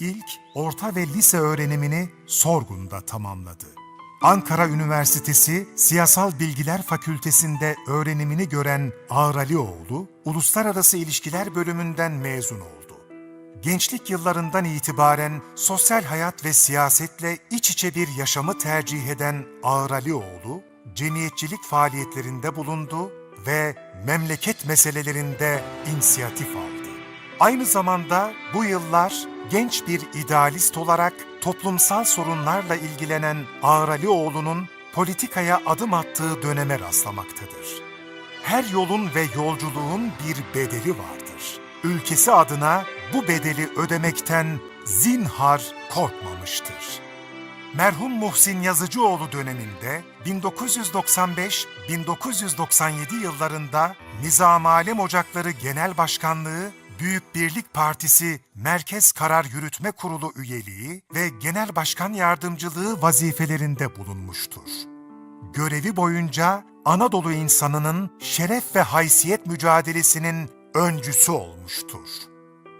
ilk orta ve lise öğrenimini Sorgun'da tamamladı. Ankara Üniversitesi Siyasal Bilgiler Fakültesinde öğrenimini gören Ağralioğlu, Uluslararası İlişkiler bölümünden mezun oldu. Gençlik yıllarından itibaren sosyal hayat ve siyasetle iç içe bir yaşamı tercih eden Ağralioğlu, cemiyetçilik faaliyetlerinde bulundu ve memleket meselelerinde inisiyatif aldı. Aynı zamanda bu yıllar genç bir idealist olarak toplumsal sorunlarla ilgilenen Ağralioğlu'nun politikaya adım attığı döneme rastlamaktadır. Her yolun ve yolculuğun bir bedeli vardır. Ülkesi adına bu bedeli ödemekten zinhar korkmamıştır. Merhum Muhsin Yazıcıoğlu döneminde 1995-1997 yıllarında Nizam Alem Ocakları Genel Başkanlığı, Büyük Birlik Partisi Merkez Karar Yürütme Kurulu üyeliği ve Genel Başkan Yardımcılığı vazifelerinde bulunmuştur. Görevi boyunca Anadolu insanının şeref ve haysiyet mücadelesinin öncüsü olmuştur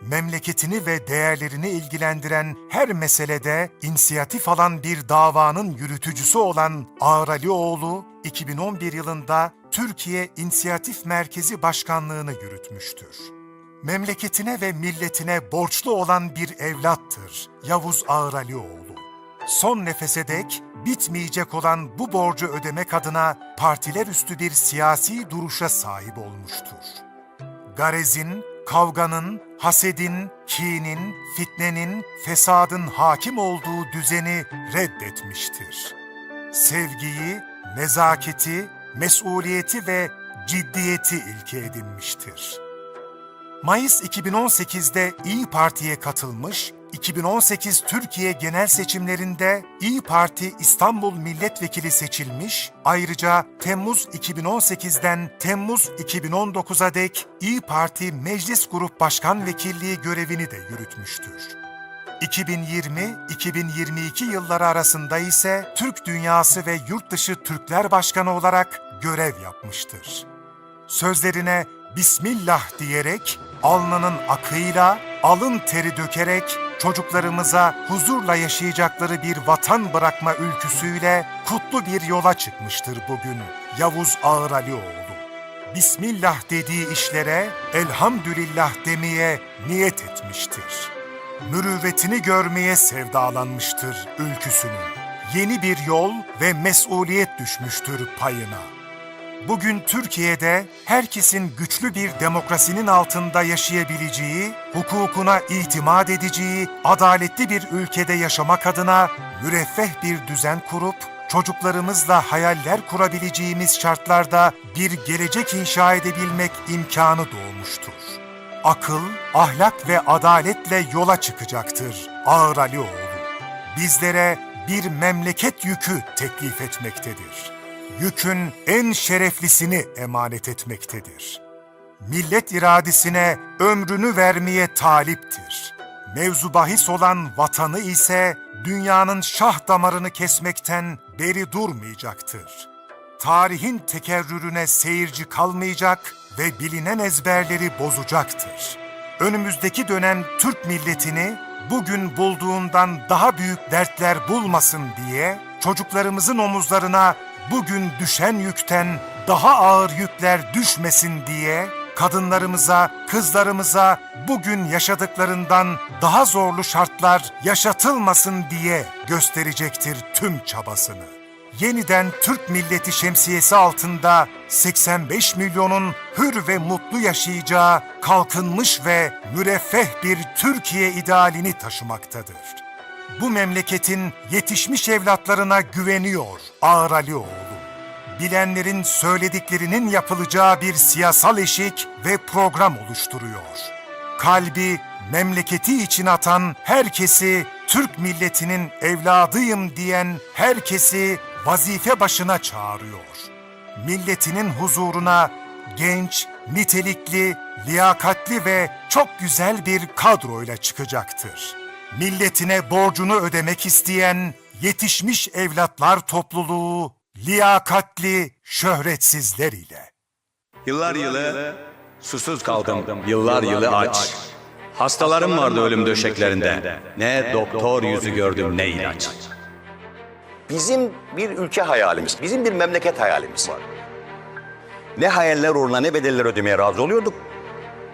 memleketini ve değerlerini ilgilendiren her meselede inisiyatif alan bir davanın yürütücüsü olan Ağralioğlu, 2011 yılında Türkiye İnisiyatif Merkezi Başkanlığını yürütmüştür. Memleketine ve milletine borçlu olan bir evlattır Yavuz Ağralioğlu. Son nefese dek bitmeyecek olan bu borcu ödemek adına partiler üstü bir siyasi duruşa sahip olmuştur garezin, kavganın, hasedin, kinin, fitnenin, fesadın hakim olduğu düzeni reddetmiştir. Sevgiyi, nezaketi, mesuliyeti ve ciddiyeti ilke edinmiştir. Mayıs 2018'de İyi Parti'ye katılmış, 2018 Türkiye genel seçimlerinde İyi Parti İstanbul Milletvekili seçilmiş, ayrıca Temmuz 2018'den Temmuz 2019'a dek İyi Parti Meclis Grup Başkan Vekilliği görevini de yürütmüştür. 2020-2022 yılları arasında ise Türk Dünyası ve Yurtdışı Türkler Başkanı olarak görev yapmıştır sözlerine Bismillah diyerek, alnının akıyla, alın teri dökerek çocuklarımıza huzurla yaşayacakları bir vatan bırakma ülküsüyle kutlu bir yola çıkmıştır bugün Yavuz Ağralioğlu. Bismillah dediği işlere elhamdülillah demeye niyet etmiştir. Mürüvvetini görmeye sevdalanmıştır ülküsünün. Yeni bir yol ve mesuliyet düşmüştür payına. Bugün Türkiye'de herkesin güçlü bir demokrasinin altında yaşayabileceği, hukukuna itimat edeceği, adaletli bir ülkede yaşamak adına müreffeh bir düzen kurup çocuklarımızla hayaller kurabileceğimiz şartlarda bir gelecek inşa edebilmek imkanı doğmuştur. Akıl, ahlak ve adaletle yola çıkacaktır Ağralioğlu. Bizlere bir memleket yükü teklif etmektedir yükün en şereflisini emanet etmektedir. Millet iradesine ömrünü vermeye taliptir. Mevzu bahis olan vatanı ise dünyanın şah damarını kesmekten beri durmayacaktır. Tarihin tekerrürüne seyirci kalmayacak ve bilinen ezberleri bozacaktır. Önümüzdeki dönem Türk milletini bugün bulduğundan daha büyük dertler bulmasın diye çocuklarımızın omuzlarına bugün düşen yükten daha ağır yükler düşmesin diye kadınlarımıza, kızlarımıza bugün yaşadıklarından daha zorlu şartlar yaşatılmasın diye gösterecektir tüm çabasını. Yeniden Türk milleti şemsiyesi altında 85 milyonun hür ve mutlu yaşayacağı kalkınmış ve müreffeh bir Türkiye idealini taşımaktadır bu memleketin yetişmiş evlatlarına güveniyor Ağralioğlu. Bilenlerin söylediklerinin yapılacağı bir siyasal eşik ve program oluşturuyor. Kalbi memleketi için atan herkesi, Türk milletinin evladıyım diyen herkesi vazife başına çağırıyor. Milletinin huzuruna genç, nitelikli, liyakatli ve çok güzel bir kadroyla çıkacaktır milletine borcunu ödemek isteyen yetişmiş evlatlar topluluğu liyakatli şöhretsizler ile. Yıllar yılı susuz kaldım, yıllar yılı aç. Hastalarım vardı ölüm döşeklerinde. Ne doktor yüzü gördüm ne ilaç. Bizim bir ülke hayalimiz, bizim bir memleket hayalimiz var. Ne hayaller uğruna ne bedeller ödemeye razı oluyorduk.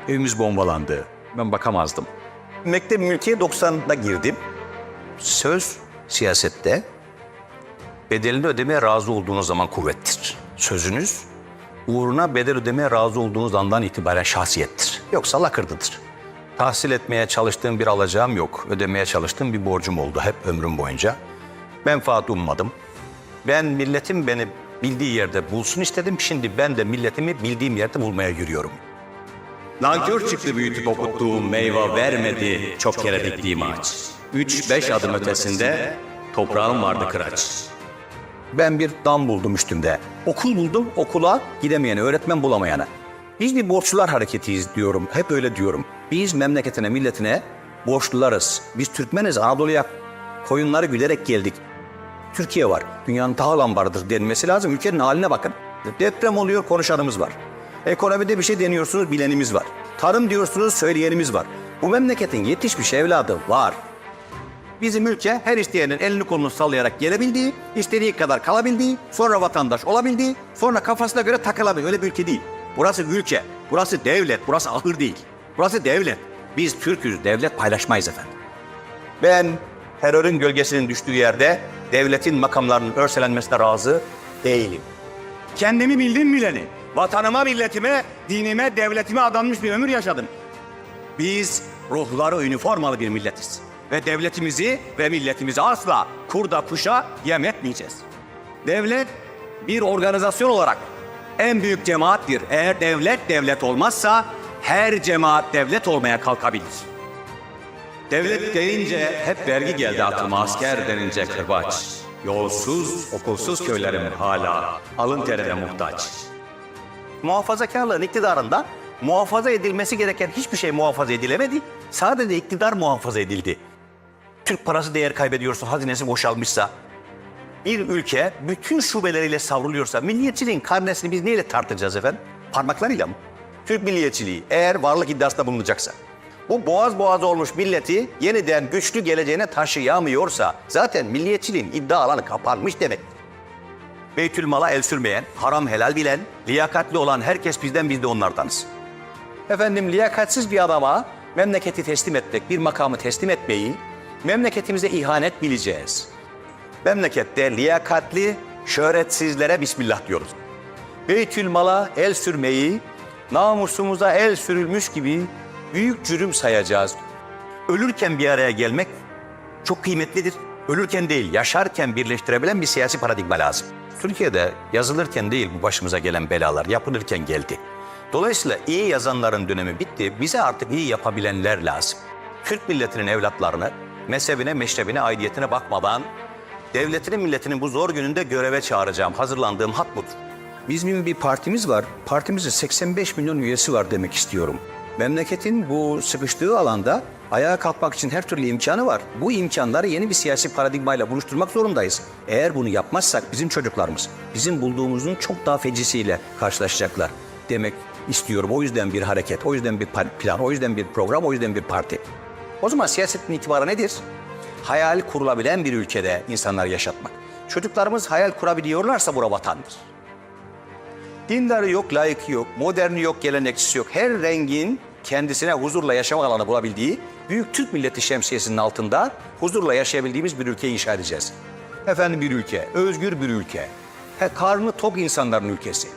Evimiz bombalandı. Ben bakamazdım. Mektep mülkiye 90'da girdim. Söz siyasette bedelini ödemeye razı olduğunuz zaman kuvvettir. Sözünüz uğruna bedel ödemeye razı olduğunuz andan itibaren şahsiyettir. Yoksa lakırdıdır. Tahsil etmeye çalıştığım bir alacağım yok. Ödemeye çalıştığım bir borcum oldu hep ömrüm boyunca. Menfaat ummadım. Ben milletim beni bildiği yerde bulsun istedim. Şimdi ben de milletimi bildiğim yerde bulmaya yürüyorum. Nankör çıktı büyütüp okuttuğum meyve vermedi çok kere diktiğim ağaç. Üç beş adım ötesinde toprağım vardı kıraç. Ben bir dam buldum üstümde. Okul buldum okula gidemeyene, öğretmen bulamayana. Biz bir borçlular hareketiyiz diyorum. Hep öyle diyorum. Biz memleketine, milletine borçlularız. Biz Türkmeniz, Anadolu'ya koyunları gülerek geldik. Türkiye var. Dünyanın ta lambarıdır denmesi lazım. Ülkenin haline bakın. Deprem oluyor konuşanımız var. Ekonomide bir şey deniyorsunuz bilenimiz var. Tarım diyorsunuz söyleyenimiz var. Bu memleketin yetişmiş evladı var. Bizim ülke her isteyenin elini kolunu sallayarak gelebildiği, istediği kadar kalabildiği, sonra vatandaş olabildiği, sonra kafasına göre takılabildiği öyle bir ülke değil. Burası ülke, burası devlet, burası ahır değil. Burası devlet. Biz Türk'üz, devlet paylaşmayız efendim. Ben terörün gölgesinin düştüğü yerde devletin makamlarının örselenmesine razı değilim. Kendimi bildim bileni. Vatanıma, milletime, dinime, devletime adanmış bir ömür yaşadım. Biz ruhları üniformalı bir milletiz. Ve devletimizi ve milletimizi asla kurda kuşa yem etmeyeceğiz. Devlet bir organizasyon olarak en büyük cemaattir. Eğer devlet devlet olmazsa her cemaat devlet olmaya kalkabilir. Devlet deyince hep vergi geldi aklıma asker denince kırbaç. Yolsuz, okulsuz köylerim hala alın terine muhtaç. Muhafazakarlığın iktidarında muhafaza edilmesi gereken hiçbir şey muhafaza edilemedi. Sadece iktidar muhafaza edildi. Türk parası değer kaybediyorsa, hazinesi boşalmışsa, bir ülke bütün şubeleriyle savruluyorsa milliyetçiliğin karnesini biz neyle tartacağız efendim? Parmaklarıyla mı? Türk milliyetçiliği eğer varlık iddiasında bulunacaksa, bu boğaz boğaz olmuş milleti yeniden güçlü geleceğine taşıyamıyorsa zaten milliyetçiliğin iddia alanı kapanmış demek. Beytül mala el sürmeyen, haram helal bilen, liyakatli olan herkes bizden biz de onlardanız. Efendim liyakatsiz bir adama memleketi teslim etmek, bir makamı teslim etmeyi, memleketimize ihanet bileceğiz. Memlekette liyakatli, şöhretsizlere bismillah diyoruz. Beytül mala el sürmeyi, namusumuza el sürülmüş gibi büyük cürüm sayacağız. Ölürken bir araya gelmek çok kıymetlidir. Ölürken değil, yaşarken birleştirebilen bir siyasi paradigma lazım. Türkiye'de yazılırken değil bu başımıza gelen belalar, yapılırken geldi. Dolayısıyla iyi yazanların dönemi bitti, bize artık iyi yapabilenler lazım. Türk milletinin evlatlarını mezhebine, meşrebine, aidiyetine bakmadan devletinin, milletinin bu zor gününde göreve çağıracağım. Hazırlandığım hat budur. Bizim bir partimiz var. Partimizin 85 milyon üyesi var demek istiyorum. Memleketin bu sıkıştığı alanda ayağa kalkmak için her türlü imkanı var. Bu imkanları yeni bir siyasi paradigmayla buluşturmak zorundayız. Eğer bunu yapmazsak bizim çocuklarımız bizim bulduğumuzun çok daha fecisiyle karşılaşacaklar demek istiyorum. O yüzden bir hareket, o yüzden bir plan, o yüzden bir program, o yüzden bir parti. O zaman siyasetin itibarı nedir? Hayal kurulabilen bir ülkede insanları yaşatmak. Çocuklarımız hayal kurabiliyorlarsa bura vatandır. Dindarı yok, layıkı yok, moderni yok, gelenekçisi yok. Her rengin kendisine huzurla yaşama alanı bulabildiği büyük Türk milleti şemsiyesinin altında huzurla yaşayabildiğimiz bir ülke inşa edeceğiz. Efendim bir ülke, özgür bir ülke. He, karnı tok insanların ülkesi.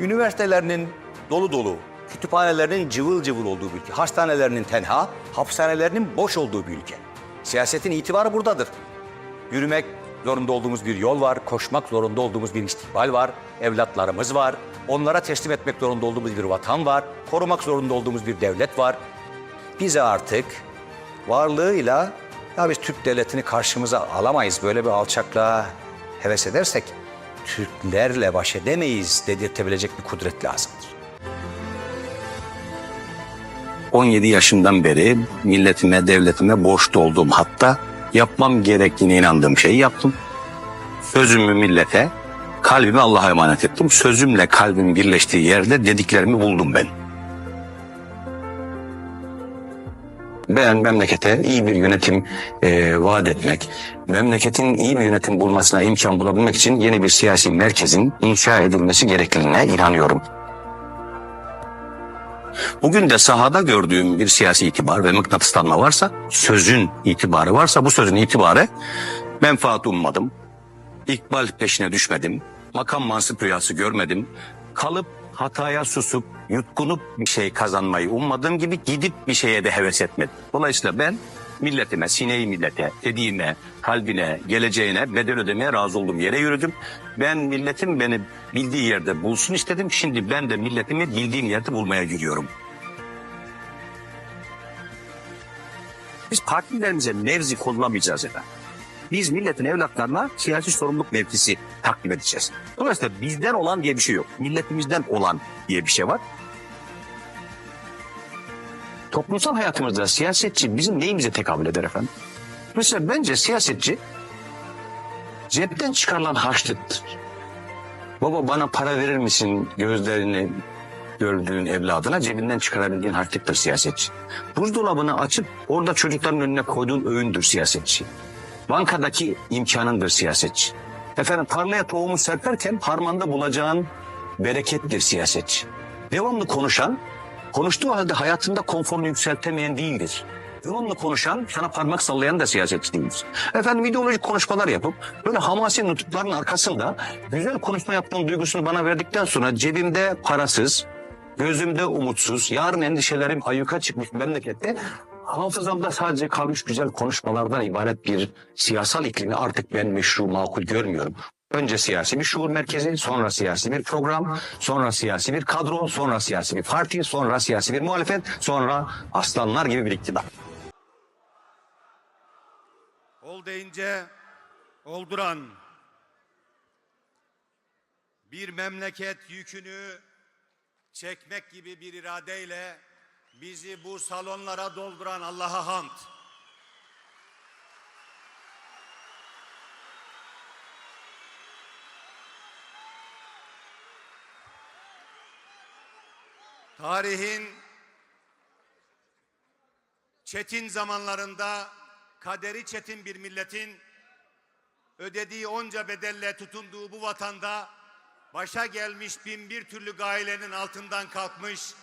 Üniversitelerinin dolu dolu, kütüphanelerinin cıvıl cıvıl olduğu bir ülke. Hastanelerinin tenha, hapishanelerinin boş olduğu bir ülke. Siyasetin itibarı buradadır. Yürümek zorunda olduğumuz bir yol var, koşmak zorunda olduğumuz bir istikbal var, evlatlarımız var, onlara teslim etmek zorunda olduğumuz bir vatan var, korumak zorunda olduğumuz bir devlet var. Bize artık varlığıyla ya biz Türk devletini karşımıza alamayız böyle bir alçaklığa heves edersek Türklerle baş edemeyiz dedirtebilecek bir kudret lazımdır. 17 yaşından beri milletime, devletime borçlu olduğum hatta yapmam gerektiğine inandığım şeyi yaptım. Sözümü millete, kalbimi Allah'a emanet ettim. Sözümle kalbim birleştiği yerde dediklerimi buldum ben. Ben memlekete iyi bir yönetim e, vaat etmek, memleketin iyi bir yönetim bulmasına imkan bulabilmek için yeni bir siyasi merkezin inşa edilmesi gerekliliğine inanıyorum. Bugün de sahada gördüğüm bir siyasi itibar ve mıknatıslanma varsa, sözün itibarı varsa bu sözün itibarı menfaat ummadım, ikbal peşine düşmedim, makam mansıp rüyası görmedim, kalıp hataya susup yutkunup bir şey kazanmayı ummadığım gibi gidip bir şeye de heves etmedim. Dolayısıyla ben milletime, sineği millete, dediğime, kalbine, geleceğine bedel ödemeye razı olduğum yere yürüdüm. Ben milletim beni bildiği yerde bulsun istedim. Şimdi ben de milletimi bildiğim yerde bulmaya yürüyorum. Biz partilerimize mevzi kollamayacağız efendim. Biz milletin evlatlarına siyasi sorumluluk mevkisi takdim edeceğiz. Dolayısıyla bizden olan diye bir şey yok. Milletimizden olan diye bir şey var. Toplumsal hayatımızda siyasetçi bizim neyimize tekabül eder efendim? Mesela bence siyasetçi cepten çıkarılan harçlıktır. Baba bana para verir misin gözlerini gördüğün evladına cebinden çıkarabildiğin harçlıktır siyasetçi. Buzdolabını açıp orada çocukların önüne koyduğun öğündür siyasetçi. Bankadaki imkanındır siyasetçi. Efendim tarlaya tohumu serperken harmanda bulacağın berekettir siyasetçi. Devamlı konuşan, konuştuğu halde hayatında konforunu yükseltemeyen değildir. Devamlı konuşan, sana parmak sallayan da siyasetçi değildir. Efendim ideolojik konuşmalar yapıp böyle hamasi nutukların arkasında güzel konuşma yaptığım duygusunu bana verdikten sonra cebimde parasız, gözümde umutsuz, yarın endişelerim ayyuka çıkmış memlekette hafızamda sadece kalmış güzel konuşmalardan ibaret bir siyasal iklimi artık ben meşru makul görmüyorum. Önce siyasi bir şuur merkezi, sonra siyasi bir program, sonra siyasi bir kadro, sonra siyasi bir parti, sonra siyasi bir muhalefet, sonra aslanlar gibi bir iktidar. Ol deyince olduran bir memleket yükünü çekmek gibi bir iradeyle bizi bu salonlara dolduran Allah'a hamd. Tarihin çetin zamanlarında kaderi çetin bir milletin ödediği onca bedelle tutunduğu bu vatanda başa gelmiş bin bir türlü gailenin altından kalkmış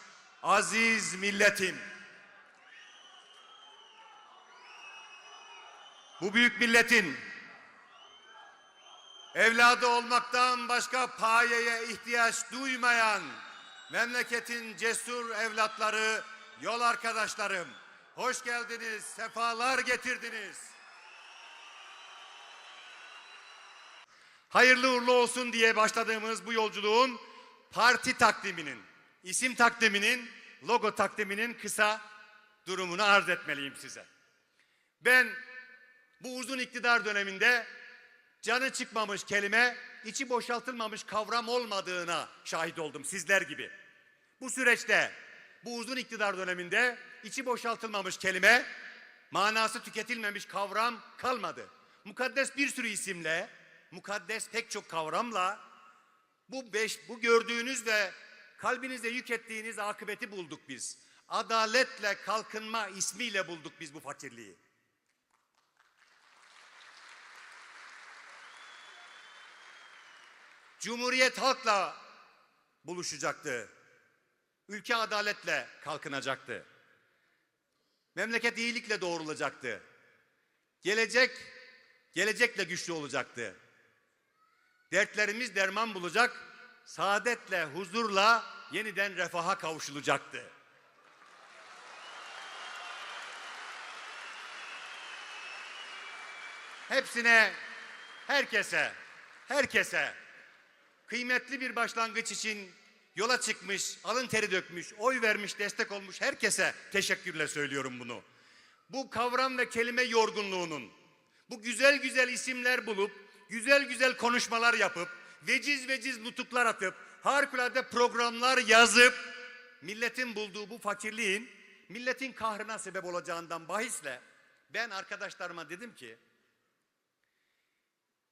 aziz milletim. Bu büyük milletin evladı olmaktan başka payeye ihtiyaç duymayan memleketin cesur evlatları, yol arkadaşlarım. Hoş geldiniz, sefalar getirdiniz. Hayırlı uğurlu olsun diye başladığımız bu yolculuğun parti takdiminin, isim takdiminin, logo takdiminin kısa durumunu arz etmeliyim size. Ben bu uzun iktidar döneminde canı çıkmamış kelime, içi boşaltılmamış kavram olmadığına şahit oldum sizler gibi. Bu süreçte, bu uzun iktidar döneminde içi boşaltılmamış kelime, manası tüketilmemiş kavram kalmadı. Mukaddes bir sürü isimle, mukaddes pek çok kavramla bu beş, bu gördüğünüz ve kalbinizde yük ettiğiniz akıbeti bulduk biz. Adaletle kalkınma ismiyle bulduk biz bu fakirliği. Cumhuriyet halkla buluşacaktı. Ülke adaletle kalkınacaktı. Memleket iyilikle doğrulacaktı. Gelecek, gelecekle güçlü olacaktı. Dertlerimiz derman bulacak, saadetle, huzurla yeniden refaha kavuşulacaktı. Hepsine, herkese, herkese kıymetli bir başlangıç için yola çıkmış, alın teri dökmüş, oy vermiş, destek olmuş herkese teşekkürle söylüyorum bunu. Bu kavram ve kelime yorgunluğunun, bu güzel güzel isimler bulup, güzel güzel konuşmalar yapıp, veciz veciz nutuklar atıp, harikulade programlar yazıp, milletin bulduğu bu fakirliğin, milletin kahrına sebep olacağından bahisle, ben arkadaşlarıma dedim ki,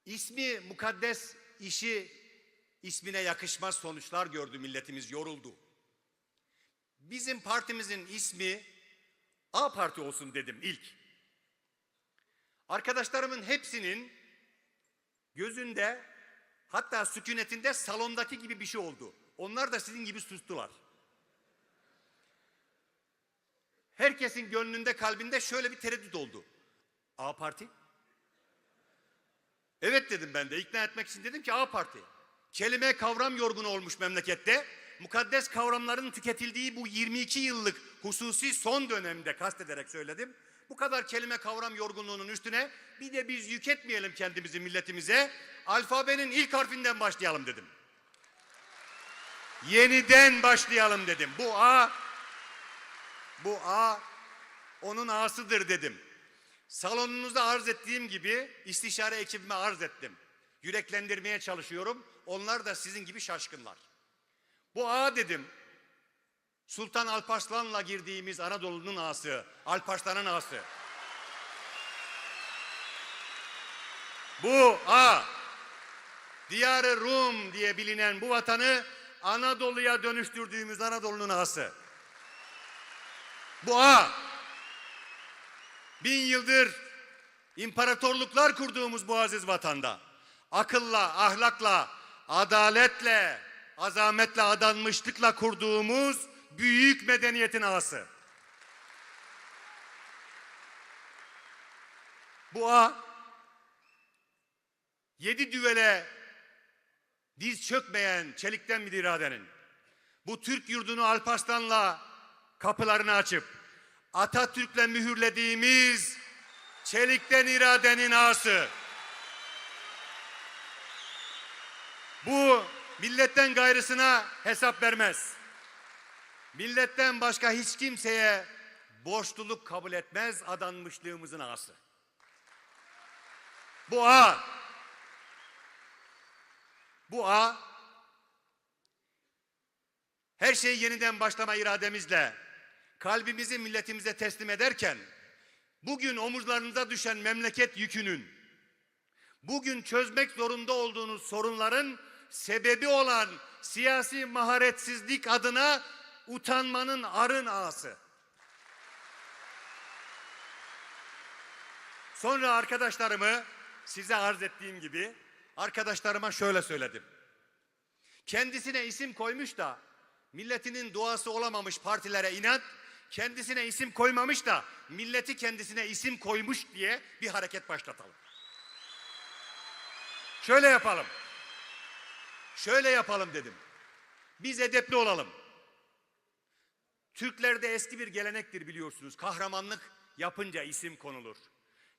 ismi mukaddes işi ismine yakışmaz sonuçlar gördü milletimiz yoruldu. Bizim partimizin ismi A parti olsun dedim ilk. Arkadaşlarımın hepsinin gözünde hatta sükunetinde salondaki gibi bir şey oldu. Onlar da sizin gibi sustular. Herkesin gönlünde kalbinde şöyle bir tereddüt oldu. A parti? Evet dedim ben de ikna etmek için dedim ki A parti. Kelime kavram yorgunu olmuş memlekette. Mukaddes kavramların tüketildiği bu 22 yıllık hususi son dönemde kastederek söyledim. Bu kadar kelime kavram yorgunluğunun üstüne bir de biz yük etmeyelim kendimizi milletimize. Alfabenin ilk harfinden başlayalım dedim. Yeniden başlayalım dedim. Bu A, bu A onun A'sıdır dedim. Salonunuzda arz ettiğim gibi istişare ekibime arz ettim. Yüreklendirmeye çalışıyorum. Onlar da sizin gibi şaşkınlar. Bu A dedim. Sultan Alparslan'la girdiğimiz Anadolu'nun ağası, Alparslan'ın ağası. Bu A, Diyarı Rum diye bilinen bu vatanı Anadolu'ya dönüştürdüğümüz Anadolu'nun ağası. Bu A, bin yıldır imparatorluklar kurduğumuz bu aziz vatanda akılla, ahlakla, adaletle, azametle, adanmışlıkla kurduğumuz büyük medeniyetin ağası. Bu ağ yedi düvele diz çökmeyen çelikten bir iradenin bu Türk yurdunu Alparslan'la kapılarını açıp Atatürk'le mühürlediğimiz çelikten iradenin ağası. Bu milletten gayrısına hesap vermez. Milletten başka hiç kimseye borçluluk kabul etmez adanmışlığımızın ağası. Bu ağ, bu ağ her şeyi yeniden başlama irademizle kalbimizi milletimize teslim ederken bugün omuzlarınıza düşen memleket yükünün bugün çözmek zorunda olduğunuz sorunların sebebi olan siyasi maharetsizlik adına utanmanın arın ağası. Sonra arkadaşlarımı size arz ettiğim gibi arkadaşlarıma şöyle söyledim. Kendisine isim koymuş da milletinin duası olamamış partilere inat, kendisine isim koymamış da milleti kendisine isim koymuş diye bir hareket başlatalım. Şöyle yapalım. Şöyle yapalım dedim. Biz edepli olalım. Türklerde eski bir gelenektir biliyorsunuz. Kahramanlık yapınca isim konulur.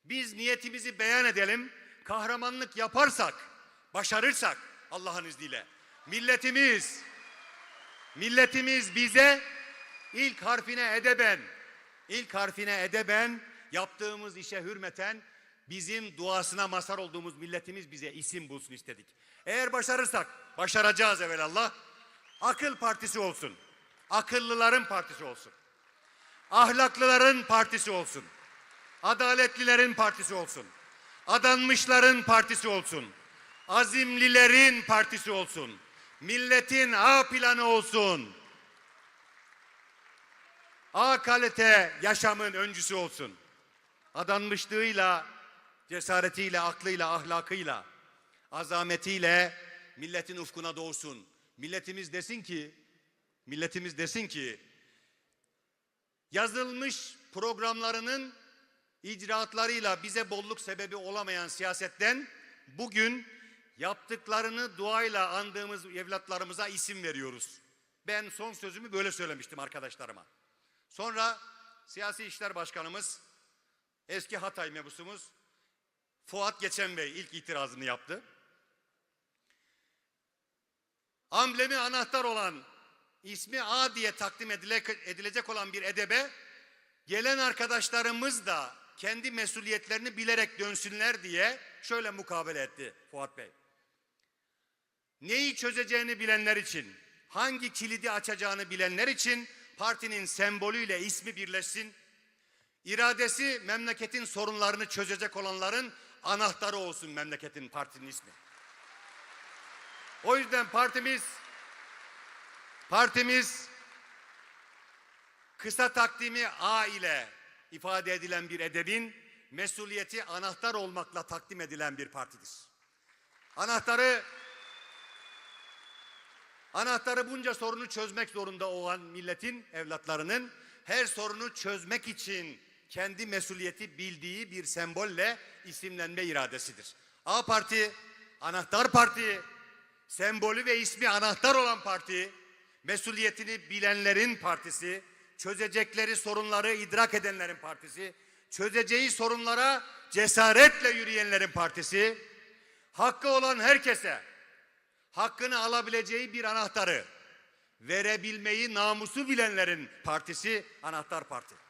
Biz niyetimizi beyan edelim. Kahramanlık yaparsak, başarırsak Allah'ın izniyle milletimiz milletimiz bize ilk harfine edeben, ilk harfine edeben yaptığımız işe hürmeten bizim duasına mazhar olduğumuz milletimiz bize isim bulsun istedik. Eğer başarırsak, başaracağız evvelallah. Akıl partisi olsun. Akıllıların partisi olsun. Ahlaklıların partisi olsun. Adaletlilerin partisi olsun. Adanmışların partisi olsun. Azimlilerin partisi olsun. Milletin A planı olsun. A kalite yaşamın öncüsü olsun. Adanmışlığıyla, cesaretiyle, aklıyla, ahlakıyla, azametiyle milletin ufkuna doğsun. Milletimiz desin ki, milletimiz desin ki yazılmış programlarının icraatlarıyla bize bolluk sebebi olamayan siyasetten bugün yaptıklarını duayla andığımız evlatlarımıza isim veriyoruz. Ben son sözümü böyle söylemiştim arkadaşlarıma. Sonra siyasi işler başkanımız eski Hatay mebusumuz Fuat Geçen Bey ilk itirazını yaptı. Amblemi anahtar olan ismi A diye takdim edile- edilecek olan bir edebe gelen arkadaşlarımız da kendi mesuliyetlerini bilerek dönsünler diye şöyle mukabele etti Fuat Bey. Neyi çözeceğini bilenler için, hangi kilidi açacağını bilenler için partinin sembolüyle ismi birleşsin. İradesi memleketin sorunlarını çözecek olanların anahtarı olsun memleketin partinin ismi. O yüzden partimiz partimiz kısa takdimi A ile ifade edilen bir edebin mesuliyeti anahtar olmakla takdim edilen bir partidir. Anahtarı Anahtarı bunca sorunu çözmek zorunda olan milletin evlatlarının her sorunu çözmek için kendi mesuliyeti bildiği bir sembolle isimlenme iradesidir. A Parti, Anahtar Parti, sembolü ve ismi anahtar olan parti, mesuliyetini bilenlerin partisi, çözecekleri sorunları idrak edenlerin partisi, çözeceği sorunlara cesaretle yürüyenlerin partisi, hakkı olan herkese hakkını alabileceği bir anahtarı verebilmeyi namusu bilenlerin partisi Anahtar Parti.